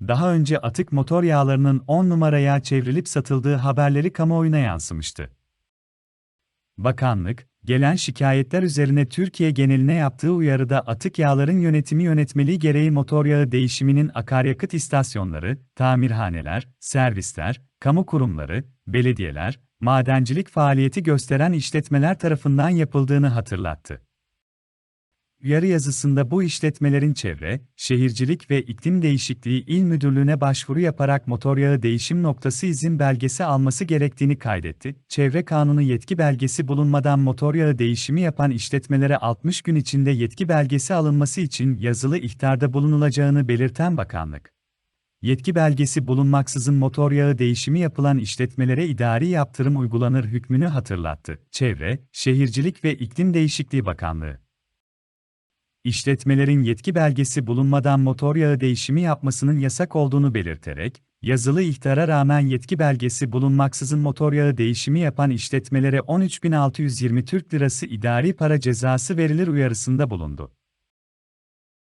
daha önce atık motor yağlarının 10 numaraya çevrilip satıldığı haberleri kamuoyuna yansımıştı. Bakanlık, gelen şikayetler üzerine Türkiye geneline yaptığı uyarıda atık yağların yönetimi yönetmeliği gereği motor yağı değişiminin akaryakıt istasyonları, tamirhaneler, servisler, kamu kurumları, belediyeler, madencilik faaliyeti gösteren işletmeler tarafından yapıldığını hatırlattı. Uyarı yazısında bu işletmelerin çevre, şehircilik ve iklim değişikliği il müdürlüğüne başvuru yaparak motor yağı değişim noktası izin belgesi alması gerektiğini kaydetti. Çevre kanunu yetki belgesi bulunmadan motor yağı değişimi yapan işletmelere 60 gün içinde yetki belgesi alınması için yazılı ihtarda bulunulacağını belirten bakanlık. Yetki belgesi bulunmaksızın motor yağı değişimi yapılan işletmelere idari yaptırım uygulanır hükmünü hatırlattı. Çevre, Şehircilik ve İklim Değişikliği Bakanlığı işletmelerin yetki belgesi bulunmadan motor yağı değişimi yapmasının yasak olduğunu belirterek, yazılı ihtara rağmen yetki belgesi bulunmaksızın motor yağı değişimi yapan işletmelere 13.620 Türk Lirası idari para cezası verilir uyarısında bulundu.